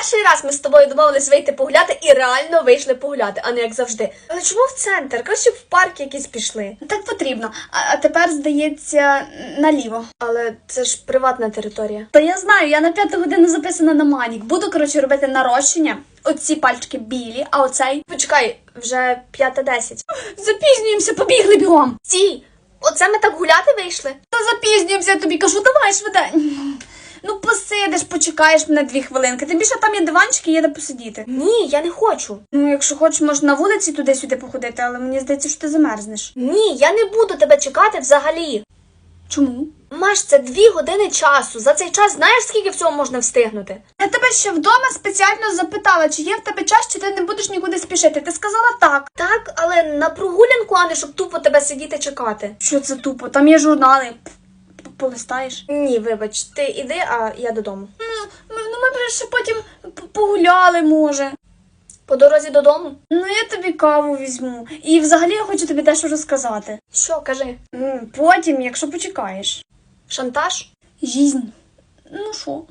Перший раз ми з тобою домовились вийти погуляти і реально вийшли погуляти, а не як завжди. Але чому в центр? Краще б в парк якийсь пішли. Так потрібно. А, а тепер, здається, наліво. Але це ж приватна територія. Та я знаю, я на п'яту годину записана на манік. Буду, коротше, робити нарощення. Оці пальчики білі, а оцей. Почекай, вже п'ята десять. Запізнюємося, побігли бігом. Стій! Оце ми так гуляти вийшли? Та запізнюємося, я тобі кажу, давай швидень. Ну, посидиш, почекаєш мене дві хвилинки. Тим більше там є диванчики, є де посидіти. Ні, я не хочу. Ну, якщо хочеш, можна на вулиці туди-сюди походити, але мені здається, що ти замерзнеш. Ні, я не буду тебе чекати взагалі. Чому? Маш, це дві години часу. За цей час знаєш, скільки всього можна встигнути? Я тебе ще вдома спеціально запитала, чи є в тебе час, чи ти не будеш нікуди спішити. Ти сказала так. Так, але на прогулянку, а не щоб тупо тебе сидіти чекати. Що це тупо? Там є журнали. Полистаєш? Ні, вибач, ти іди, а я додому. Ну, ми, ну, ми б ще потім погуляли, може. По дорозі додому? Ну, я тобі каву візьму. І взагалі я хочу тобі дещо розказати. Що, кажи? Потім, якщо почекаєш. Шантаж? Жизнь. Ну що?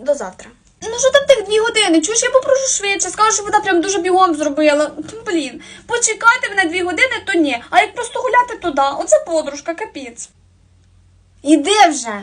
До завтра. Ну що там тих дві години? Чуєш, я попрошу швидше, скажу, що вона прям дуже бігом зробила. Блін, почекати мене дві години, то ні. А як просто гуляти, то да. Оце подружка, капець. Іди вже.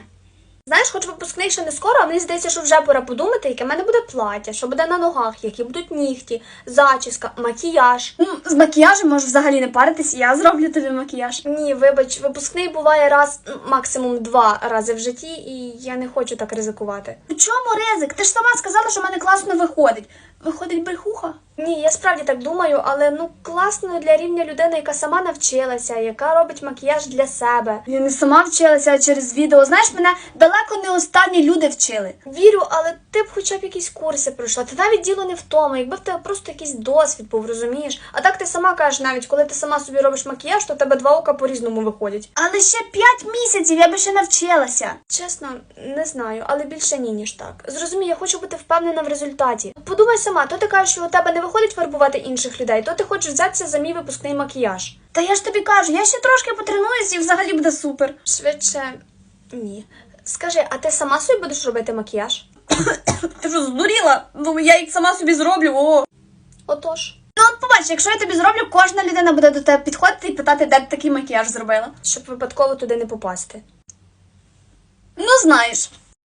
Знаєш, хоч випускний ще не скоро, а мені здається, що вже пора подумати, яке в мене буде плаття, що буде на ногах, які будуть нігті, зачіска, макіяж. Ну, з макіяжем можеш взагалі не паритись, я зроблю тобі макіяж. Ні, вибач, випускний буває раз, максимум два рази в житті, і я не хочу так ризикувати. В чому ризик? Ти ж сама сказала, що в мене класно виходить. Виходить брехуха? Ні, я справді так думаю, але ну класно для рівня людини, яка сама навчилася, яка робить макіяж для себе. Я не сама вчилася а через відео. Знаєш, мене далеко не останні люди вчили. Вірю, але ти б хоча б якісь курси пройшла. Ти навіть діло не в тому, якби в тебе просто якийсь досвід був, розумієш? А так ти сама кажеш, навіть коли ти сама собі робиш макіяж, то в тебе два ока по-різному виходять. Але ще п'ять місяців я би ще навчилася. Чесно, не знаю, але більше ні, ніж так. Зрозумій, я хочу бути впевнена в результаті. Подумай сама, то ти кажеш, що у тебе не виходить фарбувати інших людей, то ти хочеш взятися за мій випускний макіяж. Та я ж тобі кажу, я ще трошки потренуюсь і взагалі буде супер. Швидше ні. Скажи, а ти сама собі будеш робити макіяж? Ти що, здуріла? Ну я їх сама собі зроблю. О. Отож, Ну от побач, якщо я тобі зроблю, кожна людина буде до тебе підходити і питати, де ти такий макіяж зробила. щоб випадково туди не попасти. Ну знаєш.